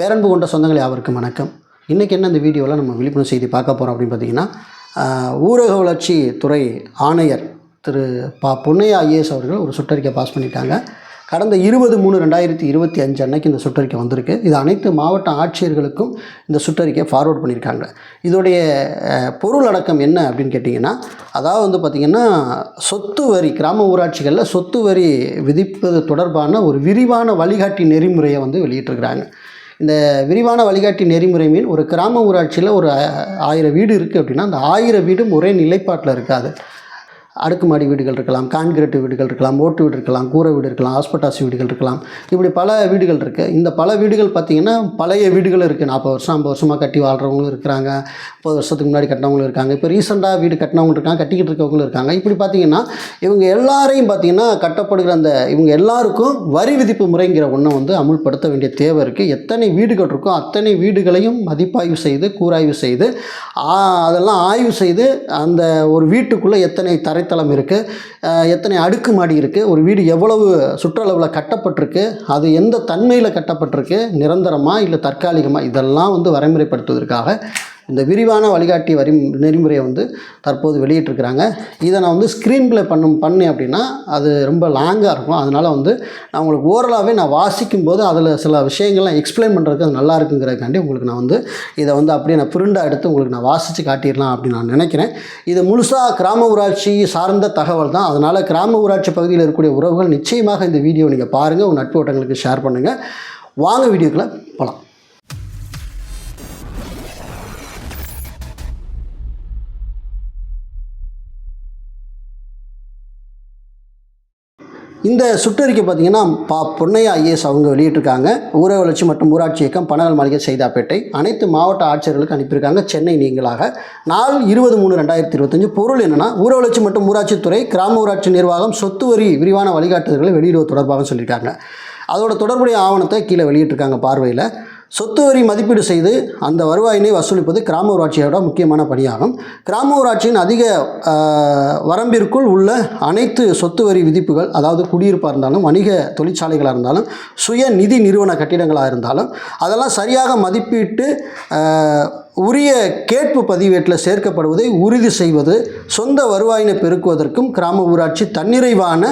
பேரன்பு கொண்ட சொந்தங்கள் யாவருக்கும் வணக்கம். இன்றைக்கி என்ன இந்த வீடியோவில் நம்ம விழிப்புணர்வு செய்தி பார்க்க போகிறோம் அப்படின்னு பார்த்தீங்கன்னா ஊரக வளர்ச்சி துறை ஆணையர் திரு பா. பொன்னையா ஐஏஎஸ் அவர்கள் ஒரு சுற்றறிக்கை பாஸ் பண்ணிட்டாங்க. கடந்த இருபது மூணு ரெண்டாயிரத்தி இருபத்தி அஞ்சு அன்னைக்கு இந்த சுற்றறிக்கை வந்திருக்கு. இது அனைத்து மாவட்ட ஆட்சியர்களுக்கும் இந்த சுற்றறிக்கை ஃபார்வர்ட் பண்ணியிருக்காங்க. இதோடைய பொருள் அடக்கம் என்ன அப்படின்னு கேட்டிங்கன்னா அதாவது வந்து பார்த்திங்கன்னா சொத்து வரி கிராம ஊராட்சிகளில் சொத்து வரி விதிப்பது தொடர்பான ஒரு விரிவான வழிகாட்டி நெறிமுறையை வந்து வெளியிட்டிருக்கிறாங்க. இந்த விரிவான வழிகாட்டி நெறிமுறை மீன் ஒரு கிராம ஊராட்சியில் ஒரு ஆயிரம் வீடு இருக்குது அப்படின்னா அந்த ஆயிரம் வீடும் ஒரே நிலைப்பாட்டில் இருக்காது. அடுக்குமாடி வீடுகள் இருக்கலாம் கான்கிரீட் வீடுகள் இருக்கலாம் ஓட்டு வீடு இருக்கலாம் கூரை வீடு இருக்கலாம் ஹாஸ்பிட்டாஸ் வீடுகள் இருக்கலாம். இப்படி பல வீடுகள் இருக்குது இந்த பல வீடுகள் பார்த்திங்கன்னா பழைய வீடுகள் இருக்குது நாற்பது வருஷம் ஐம்பது வருஷமாக கட்டி வாழ்கிறவங்களும் இருக்கிறாங்க. முப்பது வருஷத்துக்கு முன்னாடி கட்டினவங்களும் இருக்காங்க. இப்போ ரீசெண்டாக வீடு கட்டினவங்க இருக்காங்க கட்டிக்கிட்டு இருக்கவங்களும் இருக்காங்க. இப்படி பார்த்திங்கன்னா இவங்க எல்லாரையும் பார்த்திங்கன்னா கட்டப்படுகிற அந்த இவங்க எல்லாருக்கும் வரி விதிப்பு முறைங்கிற ஒன்றை வந்து அமுல்படுத்த வேண்டிய தேவை இருக்குது எத்தனை வீடுகள் இருக்கோ அத்தனை வீடுகளையும் மதிப்பாய்வு செய்து கூராய்வு செய்து அதெல்லாம் ஆய்வு செய்து அந்த ஒரு வீட்டுக்குள்ளே எத்தனை தரை அடித்தளம் இருக்குது எத்தனை அடுக்குமாடி இருக்குது ஒரு வீடு எவ்வளவு சுற்றளவில் கட்டப்பட்டிருக்கு. அது எந்த தன்மையில் கட்டப்பட்டிருக்கு. நிரந்தரமாக இல்லை தற்காலிகமாக இதெல்லாம் வந்து வரைமுறைப்படுத்துவதற்காக இந்த விரிவான வழிகாட்டி வரி நெறிமுறையை வந்து தற்போது வெளியிட்டிருக்கிறாங்க. இதை நான் வந்து ஸ்க்ரீன் ப்ளே பண்ணும் பண்ணேன் அப்படின்னா அது ரொம்ப லாங்காக இருக்கும். அதனால் வந்து நான் உங்களுக்கு ஓரலாகவே நான் வாசிக்கும் போது அதில் சில விஷயங்கள்லாம் எக்ஸ்பிளைன் பண்ணுறதுக்கு அது நல்லா இருக்குங்கிறதுக்காண்டி உங்களுக்கு நான் வந்து இதை வந்து அப்படியே நான் பிரிண்டாக எடுத்து உங்களுக்கு நான் வாசித்து காட்டிடலாம் அப்படின்னு நான் நினைக்கிறேன். இது முழுசாக கிராம ஊராட்சி சார்ந்த தகவல் தான். அதனால் கிராம ஊராட்சி பகுதியில் இருக்கக்கூடிய உறவுகள் நிச்சயமாக இந்த வீடியோ நீங்கள் பாருங்கள் உங்கள் நட்பு ஓட்டங்களுக்கு ஷேர் பண்ணுங்கள் வாங்க வீடியோக்குள்ளே போகலாம் இந்த சுற்றறிக்கை பார்த்தீங்கன்னா பா பொன்னையா ஐஏஎஸ் அவங்க வெளியிட்டிருக்காங்க. ஊரக வளர்ச்சி மற்றும் ஊராட்சி இயக்கம் பனகல் மாளிகை செய்தாப்பேட்டை. அனைத்து மாவட்ட ஆட்சியர்களுக்கு அனுப்பியிருக்காங்க சென்னை நீங்களாக. நாள் இருபது மூணு ரெண்டாயிரத்தி இருபத்தஞ்சு. பொருள் என்னன்னா ஊரக வளர்ச்சி மற்றும் ஊராட்சித்துறை கிராம ஊராட்சி நிர்வாகம் சொத்து வரி விரிவான வழிகாட்டுதல்களை வெளியிடுவது தொடர்பாக சொல்லியிருக்காங்க. அதோட தொடர்புடைய ஆவணத்தை கீழே வெளியிட்டிருக்காங்க பார்வையில். சொத்து வரி மதிப்பீடு செய்து அந்த வருவாயினை வசூலிப்பது கிராம ஊராட்சியோட முக்கியமான பணியாகும். கிராம ஊராட்சியின் அதிக வரம்பிற்குள் உள்ள அனைத்து சொத்து வரி விதிப்புகள் அதாவது குடியிருப்பாக இருந்தாலும் வணிக தொழிற்சாலைகளாக இருந்தாலும் சுய நிதி நிறுவன கட்டிடங்களாக இருந்தாலும் அதெல்லாம் சரியாக மதிப்பீட்டு உரிய கேட்பு பதிவேட்டில் சேர்க்கப்படுவதை உறுதி செய்வது சொந்த வருவாயினை பெருக்குவதற்கும் கிராம ஊராட்சி தன்னிறைவான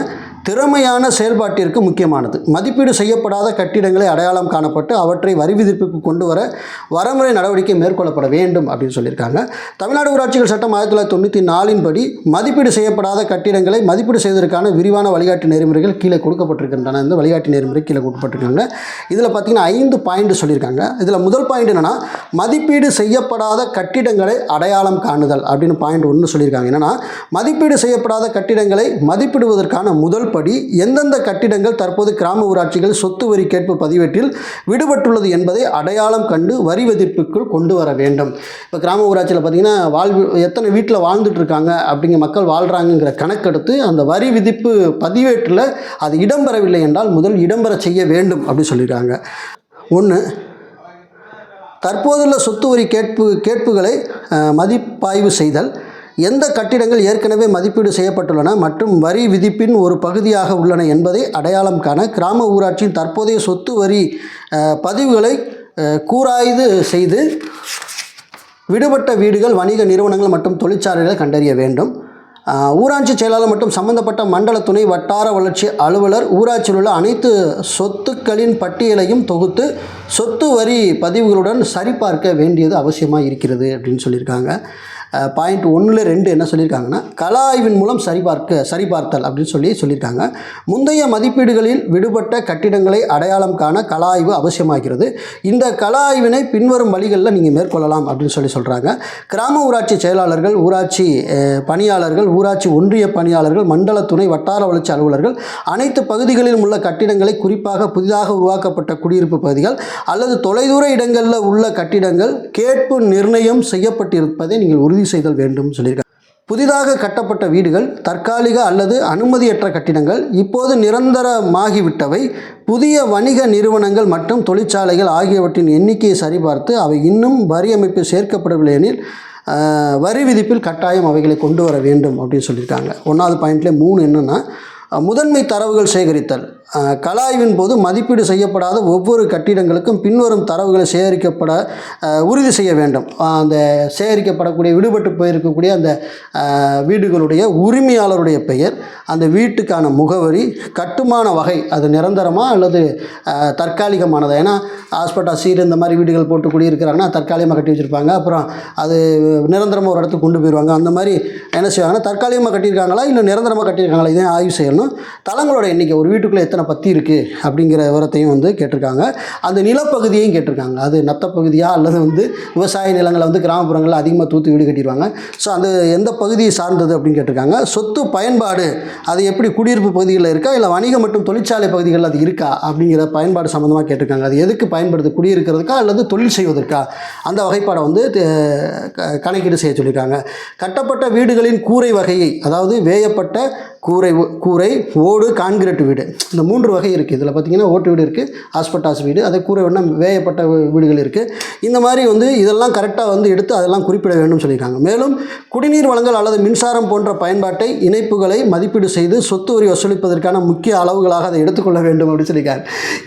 திறமையான செயல்பாட்டிற்கு முக்கியமானது. மதிப்பீடு செய்யப்படாத கட்டிடங்களை அடையாளம் காணப்பட்டு அவற்றை வரி விதிப்புக்கு கொண்டு வர வரமுறை நடவடிக்கை மேற்கொள்ளப்பட வேண்டும் அப்படின்னு சொல்லியிருக்காங்க. தமிழ்நாடு ஊராட்சிகள் சட்டம் ஆயிரத்தி தொள்ளாயிரத்தி தொண்ணூற்றி நாலின் படி மதிப்பீடு செய்யப்படாத கட்டிடங்களை மதிப்பீடு செய்வதற்கான விரிவான வழிகாட்டு நெறிமுறைகள் கீழே கொடுக்கப்பட்டிருக்கின்றன. இந்த வழிகாட்டு நெறிமுறை கீழே கொடுக்கப்பட்டிருக்காங்க இதில் பார்த்தீங்கன்னா ஐந்து பாயிண்ட் சொல்லியிருக்காங்க. இதில் முதல் பாயிண்ட் என்னென்னா மதிப்பீடு செய்யப்படாத கட்டிடங்களை அடையாளம் காணுதல் அப்படின்னு பாயிண்ட் ஒன்று சொல்லியிருக்காங்க. என்னென்னா மதிப்பீடு செய்யப்படாத கட்டிடங்களை மதிப்பிடுவதற்கான முதல் படி எந்தெந்த கட்டிடங்கள் தற்போது கிராம ஊராட்சிகள் சொத்து வரி கேட்பு பதிவேட்டில் விடுபட்டுள்ளது என்பதை அடையாளம் கண்டு வரி விதிப்புக்குள் கொண்டு வர வேண்டும். இப்போ கிராம ஊராட்சியில் பார்த்தீங்கன்னா வாழ்வு எத்தனை வீட்டில் வாழ்ந்துட்டுருக்காங்க அப்படிங்கிற மக்கள் வாழ்கிறாங்கங்கிற கணக்கெடுத்து அந்த வரி விதிப்பு பதிவேட்டில் அது இடம்பெறவில்லை என்றால் முதல் இடம்பெற செய்ய வேண்டும் அப்படின்னு சொல்லியிருக்காங்க ஒன்று தற்போதுள்ள சொத்து வரி கேட்பு கேட்புகளை மதிப்பாய்வு செய்தல். எந்த கட்டிடங்கள் ஏற்கனவே மதிப்பீடு செய்யப்பட்டுள்ளன மற்றும் வரி விதிப்பின் ஒரு பகுதியாக உள்ளன என்பதை அடையாளம் காண கிராம ஊராட்சியின் தற்போதைய சொத்து வரி பதிவுகளை கூராய்வு செய்து விடுபட்ட வீடுகள் வணிக நிறுவனங்கள் மற்றும் தொழிற்சாலைகளை கண்டறிய வேண்டும். ஊராட்சி செயலாளர் மற்றும் சம்பந்தப்பட்ட மண்டல துணை வட்டார வளர்ச்சி அலுவலர் ஊராட்சியில் உள்ள அனைத்து சொத்துக்களின் பட்டியலையும் தொகுத்து சொத்து வரி பதிவுகளுடன் சரிபார்க்க வேண்டியது அவசியமாக இருக்கிறது அப்படின்னு சொல்லியிருக்காங்க. பாயிண்ட் ஒன்றில் ரெண்டு என்ன சொல்லியிருக்காங்கன்னா கல ஆய்வின் மூலம் சரிபார்க்க சரிபார்த்தல் அப்படின்னு சொல்லி சொல்லியிருக்காங்க. முந்தைய மதிப்பீடுகளில் விடுபட்ட கட்டிடங்களை அடையாளம் காண கல ஆய்வு அவசியமாகிறது. இந்த கல ஆய்வினை பின்வரும் வழிகளில் நீங்கள் மேற்கொள்ளலாம் அப்படின்னு சொல்லி சொல்கிறாங்க கிராம ஊராட்சி செயலாளர்கள் ஊராட்சி பணியாளர்கள் ஊராட்சி ஒன்றிய பணியாளர்கள் மண்டல துணை வட்டார வளர்ச்சி அலுவலர்கள் அனைத்து பகுதிகளிலும் உள்ள கட்டிடங்களை குறிப்பாக புதிதாக உருவாக்கப்பட்ட குடியிருப்பு பகுதிகள் அல்லது தொலைதூர இடங்களில் உள்ள கட்டிடங்கள் கேட்பு நிர்ணயம் செய்யப்பட்டிருப்பதை நீங்கள் உறுதி செய்தல் வேண்டும் சொல்லியிருக்காங்க. புதிதாக கட்டப்பட்ட வீடுகள் தற்காலிக அல்லது அனுமதியற்ற கட்டிடங்கள் இப்போது நிரந்தரமாகிவிட்டவை. புதிய வணிக நிறுவனங்கள் மற்றும் தொழிற்சாலைகள் ஆகியவற்றின் எண்ணிக்கையை சரிபார்த்து அவை இன்னும் வரி அமைப்பு சேர்க்கப்படவில்லை எனில் வரி விதிப்பில் கட்டாயம் அவைகளை கொண்டு வர வேண்டும் அப்படின்னு சொல்லியிருக்காங்க. ஒன்றாவது பாயிண்ட்லேயே மூணு என்னென்னா முதன்மை தரவுகள் சேகரித்தல். கலாய்வின் போது மதிப்பீடு செய்யப்படாத ஒவ்வொரு கட்டிடங்களுக்கும் பின்வரும் தரவுகளை சேகரிக்கப்பட உறுதி செய்ய வேண்டும். அந்த சேகரிக்கப்படக்கூடிய விடுபட்டு போயிருக்கக்கூடிய அந்த வீடுகளுடைய உரிமையாளருடைய பெயர் அந்த வீட்டுக்கான முகவரி கட்டுமான வகை அது நிரந்தரமாக அல்லது தற்காலிகமானதா? ஏன்னா ஹாஸ்பிட்டா சீர் இந்த மாதிரி வீடுகள் போட்டு குடியிருக்கிறாங்கன்னா தற்காலிகமாக கட்டி வச்சுருப்பாங்க. அப்புறம் அது நிரந்தரமாக ஒரு இடத்துக்கு கொண்டு போயிடுவாங்க அந்த மாதிரி என்ன செய்வாங்கன்னா தற்காலிகமாக கட்டியிருக்காங்களா? இல்லை நிரந்தரமாக கட்டியிருக்காங்களா? இதையும் ஆய்வு செய்யணும். தளங்களோட எண்ணிக்கை ஒரு வீட்டுக்குள்ளே எத்தனை பத்தி இருக்குது அப்படிங்கிற விவரத்தையும் வந்து கேட்டிருக்காங்க. அந்த நிலப்பகுதியையும் கேட்டிருக்காங்க. அது நத்த அல்லது வந்து விவசாய நிலங்களை வந்து கிராமப்புறங்களில் அதிகமாக தூத்து வீடு கட்டிடுவாங்க. ஸோ அந்த எந்த பகுதியை சார்ந்தது அப்படின்னு கேட்டிருக்காங்க. சொத்து பயன்பாடு அது எப்படி குடியிருப்பு பகுதிகளில் இருக்கா? இல்லை வணிகம் மற்றும் தொழிற்சாலை பகுதிகளில் அது இருக்கா? அப்படிங்கிற பயன்பாடு சம்மந்தமாக கேட்டிருக்காங்க. அது எதுக்கு பயன்படுது? குடியிருக்கிறதுக்கா அல்லது தொழில் செய்வதற்கா? அந்த வகைப்பாடை வந்து கணக்கீடு செய்ய சொல்லியிருக்காங்க. கட்டப்பட்ட வீடுகளின் கூரை வகையை அதாவது வேயப்பட்ட கூரை கூரை ஓடு கான்கிரீட் வீடு இந்த மூன்று வகை இருக்குது இதில் பார்த்தீங்கன்னா ஓட்டு வீடு இருக்குது ஆஸ்பட்டாஸ் வீடு அதை கூற வேணால் வேயப்பட்ட வீடுகள் இருக்குது இந்த மாதிரி வந்து இதெல்லாம் கரெக்டாக வந்து எடுத்து அதெல்லாம் குறிப்பிட வேண்டும் சொல்லியிருக்காங்க. மேலும் குடிநீர் வழங்கல் அல்லது மின்சாரம் போன்ற பயன்பாட்டை இணைப்புகளை மதிப்பீடு செய்து சொத்து வரி வசூலிப்பதற்கான முக்கிய அளவுகளாக அதை எடுத்துக்கொள்ள வேண்டும் அப்படின்னு சொல்லியிருக்காங்க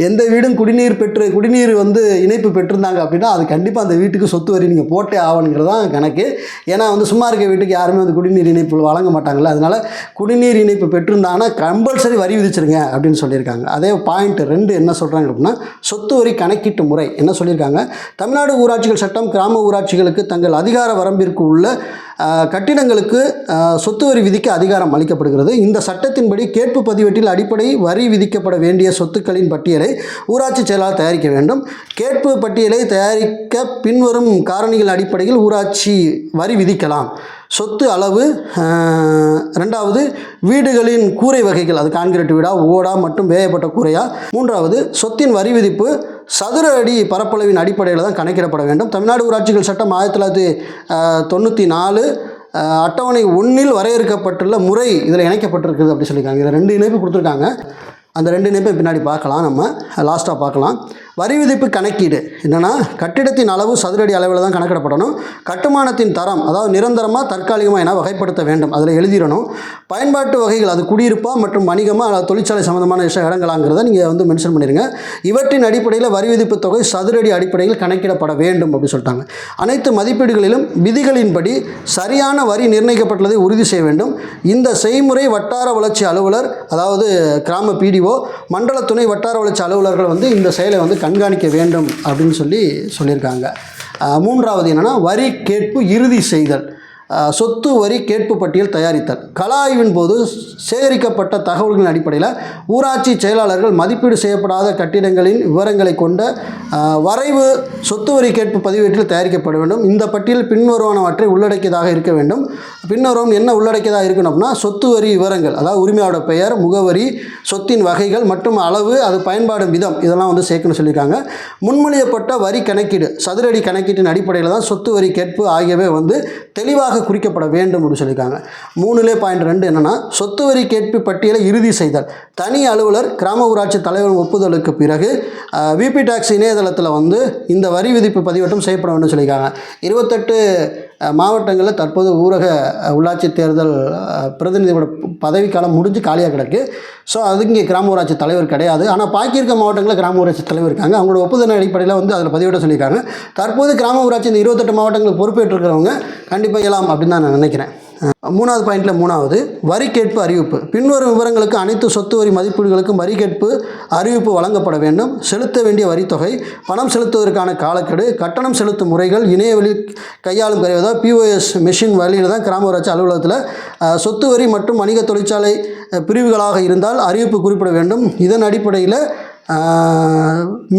எந்த வீடும் குடிநீர் பெற்று குடிநீர் வந்து இணைப்பு பெற்றிருந்தாங்க அப்படின்னா அது கண்டிப்பாக அந்த வீட்டுக்கு சொத்து வரி நீங்கள் போட்டே ஆகணுங்கிறது தான் கணக்கு. ஏன்னா வந்து சும்மா இருக்க வீட்டுக்கு யாருமே வந்து குடிநீர் இணைப்பு வழங்க மாட்டாங்கல்ல. அதனால் குடிநீர் இணைப்பு பெற்றிருந்தாங்கன்னா கம்பல்சரி வரி விதிச்சிருங்க அப்படின்னு சொல்லி சொல்லியிருக்காங்க. அதே பாயிண்ட் ரெண்டு என்ன சொல்கிறாங்க அப்படின்னா சொத்து வரி கணக்கீட்டு முறை என்ன சொல்லியிருக்காங்க? தமிழ்நாடு ஊராட்சிகள் சட்டம் கிராம ஊராட்சிகளுக்கு தங்கள் அதிகார வரம்பிற்கு உள்ள கட்டிடங்களுக்கு சொத்து வரி விதிக்க அதிகாரம் அளிக்கப்படுகிறது. இந்த சட்டத்தின்படி கேட்பு பதிவேட்டில் அடிப்படை வரி விதிக்கப்பட வேண்டிய சொத்துக்களின் பட்டியலை ஊராட்சி செயலாளர் தயாரிக்க வேண்டும். கேட்பு பட்டியலை தயாரிக்க பின்வரும் காரணிகள் அடிப்படையில் ஊராட்சி வரி விதிக்கலாம். சொத்து அளவு ரெண்டாவது வீடுகளின் கூரை வகைகள் அது கான்கிரீட் வீடா ஓடா மற்றும் வேயப்பட்ட கூரையா? மூன்றாவது சொத்தின் வரி விதிப்பு சதுர அடி பரப்பளவின் அடிப்படையில் தான் கணக்கிடப்பட வேண்டும். தமிழ்நாடு ஊராட்சிகள் சட்டம் ஆயிரத்தி தொள்ளாயிரத்தி தொண்ணூற்றி நாலு அட்டவணை ஒன்றில் வரையறுக்கப்பட்டுள்ள முறை இதில் இணைக்கப்பட்டிருக்குது அப்படி சொல்லியிருக்காங்க. இதில் ரெண்டு இணைப்பு கொடுத்துருக்காங்க. அந்த ரெண்டு இணைப்பை பின்னாடி பார்க்கலாம் நம்ம. லாஸ்ட்டாக பார்க்கலாம். வரி விதிப்பு கணக்கீடு. என்னென்னா கட்டிடத்தின் அளவு சதுரடி அளவில் தான் கணக்கிடப்படணும். கட்டுமானத்தின் தரம் அதாவது நிரந்தரமாக தற்காலிகமாக என வகைப்படுத்த வேண்டும். அதில் எழுதிடணும். பயன்பாட்டு வகைகள் அது குடியிருப்பா மற்றும் வணிகமாக அல்லது தொழிற்சாலை சம்மந்தமான விஷய இடங்களாங்கிறத நீங்கள் வந்து மென்ஷன் பண்ணிடுங்க இவற்றின் அடிப்படையில் வரி விதிப்பு தொகை சதுரடி அடிப்படையில் கணக்கிடப்பட வேண்டும் அப்படின்னு சொல்லிட்டாங்க. அனைத்து மதிப்பீடுகளிலும் விதிகளின்படி சரியான வரி நிர்ணயிக்கப்பட்டுள்ளதை உறுதி செய்ய வேண்டும். இந்த செய்முறை வட்டார வளர்ச்சி அலுவலர் அதாவது கிராம பிடிஓ மண்டல துணை வட்டார வளர்ச்சி அலுவலர்கள் வந்து இந்த செயலை வந்து கண்காணிக்க வேண்டும் அப்படின்னு சொல்லி சொல்லியிருக்காங்க. மூன்றாவது என்னென்னா வரி கேட்பு இறுதி செய்தல். சொத்து வரி கேட்பு பட்டியல் தயாரித்தல். கல ஆய்வின் போது சேகரிக்கப்பட்ட தகவல்களின் அடிப்படையில் ஊராட்சி செயலாளர்கள் மதிப்பீடு செய்யப்படாத கட்டிடங்களின் விவரங்களை கொண்ட வரைவு சொத்து வரி கேட்பு பதிவேட்டில் தயாரிக்கப்பட வேண்டும். இந்த பட்டியல் பின்வருவனவற்றை உள்ளடக்கியதாக இருக்க வேண்டும். பின்வரும் என்ன உள்ளடக்கியதாக இருக்கணும் அப்படின்னா சொத்து வரி விவரங்கள் அதாவது உரிமையோட பெயர் முகவரி சொத்தின் வகைகள் மற்றும் அளவு அது பயன்பாடும் விதம் இதெல்லாம் வந்து சேர்க்கணும் சொல்லியிருக்காங்க. முன்மொழியப்பட்ட வரி கணக்கீடு சதுரடி கணக்கீட்டின் அடிப்படையில் தான் சொத்து வரி கேட்பு ஆகியவை வந்து தெளிவாக குறிக்கப்பட வேண்டும் அப்படின்னு சொல்லியிருக்காங்க. மூணுலே பாயிண்ட் ரெண்டு என்னென்னா சொத்து வரி கேட்பு பட்டியலை இறுதி செய்தல். தனி அலுவலர் கிராம ஊராட்சி தலைவர் ஒப்புதலுக்கு பிறகு விபி டாக்ஸ் இணையதளத்தில் வந்து இந்த வரி விதிப்பு பதிவேற்றம் செய்யப்பட வேண்டும் சொல்லியிருக்காங்க. இருபத்தெட்டு மாவட்டங்களில் தற்போது ஊரக உள்ளாட்சி தேர்தல் பிரதிநிதியோட பதவிக்காலம் முடிஞ்சு காலியாக கிடக்கு. ஸோ அது இங்கே கிராம ஊராட்சி தலைவர் கிடையாது. ஆனால் பாக்கி இருக்க மாவட்டங்களில் கிராம ஊராட்சி தலைவர் இருக்காங்க. அவங்களோட ஒப்புதல் அடிப்படையில் வந்து அதில் பதிவிட சொல்லியிருக்காங்க. தற்போது கிராம ஊராட்சி இந்த இருபத்தெட்டு மாவட்டங்களுக்கு பொறுப்பேற்றிருக்கிறவங்க கண்டிப்பாக இயலாம் அப்படின்னு தான் நான் நினைக்கிறேன். மூணாவது பாயிண்டில் மூணாவது வரி கேட்பு அறிவிப்பு. பின்வரும் விவரங்களுக்கு அனைத்து சொத்து வரி மதிப்பீடுகளுக்கும் வரி கேட்பு அறிவிப்பு வழங்கப்பட வேண்டும். செலுத்த வேண்டிய வரித்தொகை பணம் செலுத்துவதற்கான காலக்கெடு கட்டணம் செலுத்தும் முறைகள் இணையவழி கையாளும் கருவி பிஓஎஸ் மெஷின் வழியில் தான் கிராம ஊராட்சி அலுவலகத்தில் சொத்து வரி மற்றும் வணிக தொழிற்சாலை பிரிவுகளாக இருந்தால் அறிவிப்பு குறிப்பிட வேண்டும். இதன் அடிப்படையில்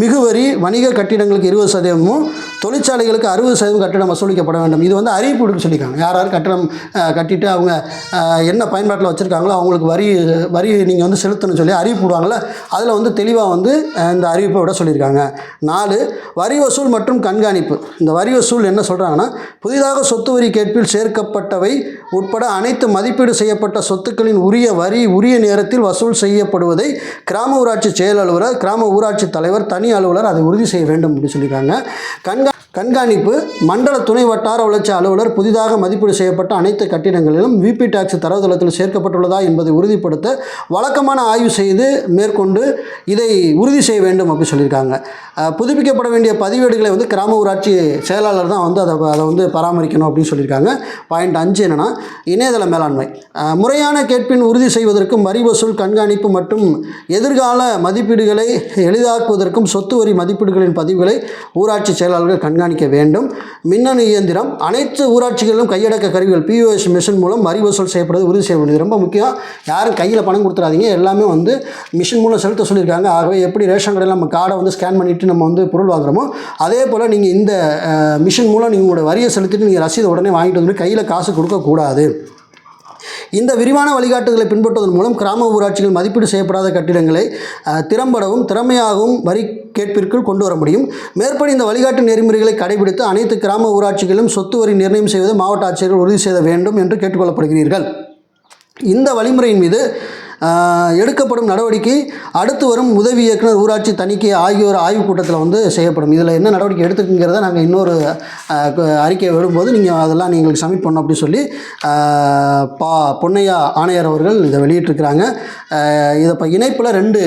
மிகுவரி வணிக கட்டிடங்களுக்கு இருபது சதவீதமும் தொழிற்சாலைகளுக்கு அறுபது சதவீதம் கட்டணம் வசூலிக்கப்பட வேண்டும். இது வந்து அறிவிப்பு கொடுக்க சொல்லியிருக்காங்க. யார் யார் கட்டணம் கட்டிட்டு அவங்க என்ன பயன்பாட்டில் வச்சுருக்காங்களோ அவங்களுக்கு வரி வரி நீங்கள் வந்து செலுத்தணும்னு சொல்லி அறிவிப்பு விடுவாங்கள்ல அதில் வந்து தெளிவாக வந்து இந்த அறிவிப்பை விட சொல்லியிருக்காங்க. நாலு வரி வசூல் மற்றும் கண்காணிப்பு. இந்த வரி வசூல் என்ன சொல்கிறாங்கன்னா புதிதாக சொத்து வரி கேட்பில் சேர்க்கப்பட்டவை உட்பட அனைத்து மதிப்பீடு செய்யப்பட்ட சொத்துக்களின் உரிய வரி உரிய நேரத்தில் வசூல் செய்யப்படுவதை கிராம ஊராட்சி செயல் அலுவலர் கிராம ஊராட்சி தலைவர் தனி அலுவலர் அதை உறுதி செய்ய வேண்டும் அப்படின்னு சொல்லியிருக்காங்க. கண்கா கண்காணிப்பு மண்டல துணை வட்டார வளர்ச்சி அலுவலர் புதிதாக மதிப்பீடு செய்யப்பட்ட அனைத்து கட்டிடங்களிலும் விபி டாக்ஸ் தரவுதளத்தில் சேர்க்கப்பட்டுள்ளதா என்பதை உறுதிப்படுத்த வழக்கமான ஆய்வு செய்து மேற்கொண்டு இதை உறுதி செய்ய வேண்டும் அப்படின்னு சொல்லியிருக்காங்க. புதுப்பிக்கப்பட வேண்டிய பதிவேடுகளை வந்து கிராம ஊராட்சி செயலாளர் தான் வந்து அதை அதை வந்து பராமரிக்கணும் அப்படின்னு சொல்லியிருக்காங்க. பாயிண்ட் அஞ்சு என்னென்னா இணையதள மேலாண்மை. முறையான கேட்பின் உறுதி செய்வதற்கும் வரி வசூல் கண்காணிப்பு மற்றும் எதிர்கால மதிப்பீடுகளை எளிதாக்குவதற்கும் சொத்து வரி மதிப்பீடுகளின் பதிவுகளை ஊராட்சி செயலாளர்கள் கண்காணிக்க வேண்டும். மின்னணு இயந்திரம் அனைத்து ஊராட்சிகளிலும் கையடக்க கருவிகள் பிஓஎஸ் மிஷின் மூலம் வரி வசூல் செய்யப்படுவது உறுதி செய்ய வேண்டியது ரொம்ப முக்கியம். யாரும் கையில் பணம் கொடுத்துறாதீங்க. எல்லாமே வந்து மிஷின் மூலம் செலுத்த சொல்லியிருக்காங்க. ஆகவே எப்படி ரேஷன் கடையில் நம்ம கார்டை வந்து ஸ்கேன் பண்ணிவிட்டு நம்ம வந்து பொருள் வாங்குறோமோ அதே போல் நீங்கள் இந்த மிஷின் மூலம் நீங்கள் உங்களோட வரியை செலுத்திட்டு நீங்கள் ரசீதை உடனே வாங்கிட்டு வந்து கையில் காசு கொடுக்கக்கூடாது. இந்த விரிவான வழிகாட்டுதலை பின்பற்றுவதன் மூலம் கிராம ஊராட்சிகள் மதிப்பீடு செய்யப்படாத கட்டிடங்களை திறம்படவும் திறமையாகவும் வரி கேட்பிற்குள் கொண்டு வர முடியும். மேற்படி இந்த வழிகாட்டு நெறிமுறைகளை கடைபிடித்து அனைத்து கிராம ஊராட்சிகளிலும் சொத்து வரி நிர்ணயம் செய்வதை மாவட்ட ஆட்சியர்கள் உறுதி செய்ய வேண்டும் என்று கேட்டுக்கொள்ளப்படுகிறீர்கள். இந்த வழிமுறையின் மீது எடுக்கப்படும் நடவடிக்கை அடுத்து வரும் உதவி இயக்குனர் ஊராட்சி தணிக்கை ஆகியோர் ஆய்வுக் கூட்டத்தில் வந்து செய்யப்படும். இதில் என்ன நடவடிக்கை எடுத்துக்குங்கிறத நாங்கள் இன்னொரு அறிக்கையை அறிக்கை விடும்போது நீங்கள் அதெல்லாம் நீங்கள் சப்மிட் பண்ணணும் அப்படின்னு சொல்லி பா பொன்னையா ஆணையர் அவர்கள் இதை வெளியிட்டிருக்கிறாங்க. இதை இப்போ இணைப்பில் ரெண்டு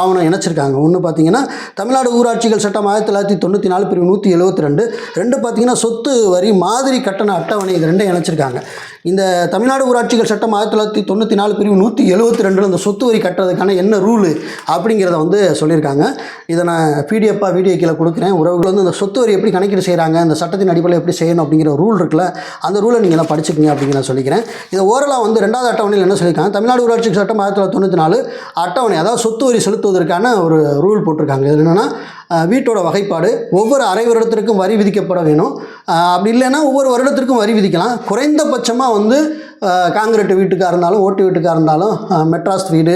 ஆவணம் இணைச்சிருக்காங்க. ஒன்று பார்த்தீங்கன்னா தமிழ்நாடு ஊராட்சிகள் சட்டம் ஆயிரத்தி தொள்ளாயிரத்தி தொண்ணூற்றி நாலு பிரிவு நூற்றி எழுபத்தி ரெண்டு. ரெண்டு பார்த்தீங்கன்னா சொத்து வரி மாதிரி கட்டண அட்டவணை இது ரெண்டையும் இணைச்சிருக்காங்க. இந்த தமிழ்நாடு ஊராட்சிகள் சட்டம் ஆயிரத்தி தொள்ளாயிரத்தி தொண்ணூற்றி நாலு பிரிவு நூற்றி எழுபத்தி ரெண்டில் இந்த சொத்து வரி கட்டுறதுக்கான என்ன ரூலு அப்படிங்கிறத வந்து சொல்லியிருக்காங்க. இதை நான் பிடிஎஃபாக வீடியோ கீழே கொடுக்குறேன். உறவுகள் வந்து இந்த சொத்து வரி எப்படி கணக்கீடு செய்கிறாங்க இந்த சட்டத்தின் அடிப்படையில் எப்படி செய்யணும் அப்படிங்கிற ரூல் இருக்குல்ல அந்த ரூலை நீங்கள் எல்லாம் படிச்சுக்கங்க அப்படிங்கிற நான் சொல்லிக்கிறேன். இதை ஓரலாக வந்து ரெண்டாவது அட்டவணையில் என்ன சொல்லியிருக்காங்க? தமிழ்நாடு ஊராட்சி சட்டம் ஆயிரத்தி தொள்ளாயிரத்தி தொண்ணூற்றி நாலு அட்டவணை அதாவது சொத்து வரி செலுத்துவதற்கான ஒரு ரூல் போட்டிருக்காங்க. இது என்னென்னா வீட்டோட வகைப்பாடு ஒவ்வொரு அரை வருடத்திற்கும் வரி விதிக்கப்பட வேணும். அப்படி இல்லைன்னா ஒவ்வொரு வருடத்திற்கும் வரி விதிக்கலாம். குறைந்தபட்சமாக வந்து காங்கிரீட்டு காங்கிரீட் வீட்டுக்காக இருந்தாலும் ஓட்டு வீட்டுக்காக இருந்தாலும் மெட்ராஸ் வீடு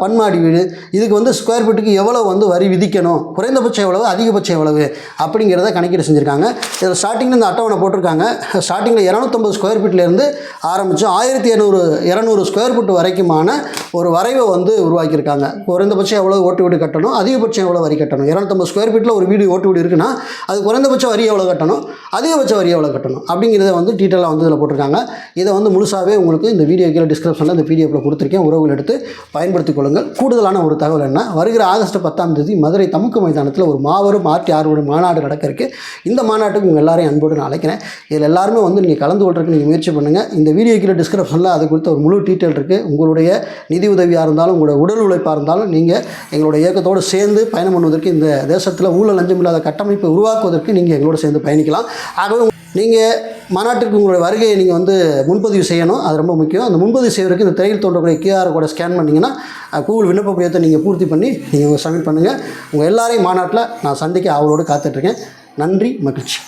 பன்மாடி வீடு இதுக்கு வந்து ஸ்கொயர் ஃபீட்டுக்கு எவ்வளோ வந்து வரி விதிக்கணும்? குறைந்தபட்சம் எவ்வளவு அதிகபட்சம் எவ்வளவு? அப்படிங்கிறத கணக்கீடு செஞ்சுருக்காங்க. இதில் ஸ்டார்டிங்கில் இந்த அட்டவணை போட்டிருக்காங்க. ஸ்டார்டிங்கில் இரநூத்தம்பது ஸ்கொயர் ஃபீட்லேருந்து ஆரம்பித்து ஆயிரத்தி இரநூறு இரநூறு ஸ்கொயர் ஃபீட் வரைக்குமான ஒரு வரைவை வந்து உருவாக்கியிருக்காங்க. குறைந்தபட்சம் எவ்வளோ ஓட்டு வீடு கட்டணும்? அதிகபட்சம் எவ்வளோ வரி கட்டணும்? இரநூத்தம்பது ஸ்கொயர் ஃபீட்டில் ஒரு வீடு ஓட்டு வீடு இருக்குன்னா அது குறைந்தபட்ச வரி எவ்வளோ கட்டணும்? அதிகபட்ச வரி எவ்வளோ கட்டணும்? அப்படிங்கிறத வந்து டீட்டெயிலாக வந்து இதில் போட்டிருக்காங்க. இதை வந்து முழுசாகவே உங்களுக்கு இந்த வீடியோ கீழே டிஸ்கிரிப்ஷனில் இந்த பிடிஎஃப்பில் கொடுத்துருக்கேன். உறவுகள் எடுத்து பயன்படுத்திக் கொள்ளுங்கள். கூடுதலான ஒரு தகவல் என்ன? வருகிற ஆகஸ்ட் பத்தாம் தேதி மதுரை தமுக்கு மைதானத்தில் ஒரு மாபெரும் ஆர்டி ஆர்வலர் மாநாடு நடக்க இருக்குது இந்த மாநாட்டுக்கு உங்கள் எல்லாரையும் அன்போடு நான் அழைக்கிறேன். இதில் எல்லாருமே வந்து நீங்கள் கலந்து கொள்றதுக்கு நீங்கள் முயற்சி பண்ணுங்கள் இந்த வீடியோ கீழே டிஸ்கிரிப்ஷனில் அது குறித்த ஒரு முழு டீட்டெயில் இருக்குது உங்களுடைய நிதி உதவியாக இருந்தாலும் உங்களோட உடல் உழைப்பாக இருந்தாலும் நீங்கள் எங்களோட இயக்கத்தோடு சேர்ந்து பயணம் பண்ணுவதற்கு இந்த தேசத்தில் ஊழல் லஞ்சம் இல்லாத கட்டமைப்பை உருவாக்குவதற்கு நீங்கள் எங்களோட சேர்ந்து பயணிக்கலாம். ஆகவே நீங்கள் மாநாட்டுக்கு உங்களுடைய வருகையை நீங்கள் வந்து முன்பதிவு செய்யணும். அது ரொம்ப முக்கியம். அந்த முன்பதிவு செய்வதற்கு இந்த திரையில் தோன்றக்கூடிய கியூஆர் கூட ஸ்கேன் பண்ணிங்கன்னா கூகுள் விண்ணப்ப படிவத்தை நீங்கள் பூர்த்தி பண்ணி நீங்கள் சப்மிட் பண்ணுங்கள் உங்கள் எல்லாரையும் மாநாட்டில் நான் சந்திக்க அவளோடு காத்துட்ருக்கேன் நன்றி மகிழ்ச்சி.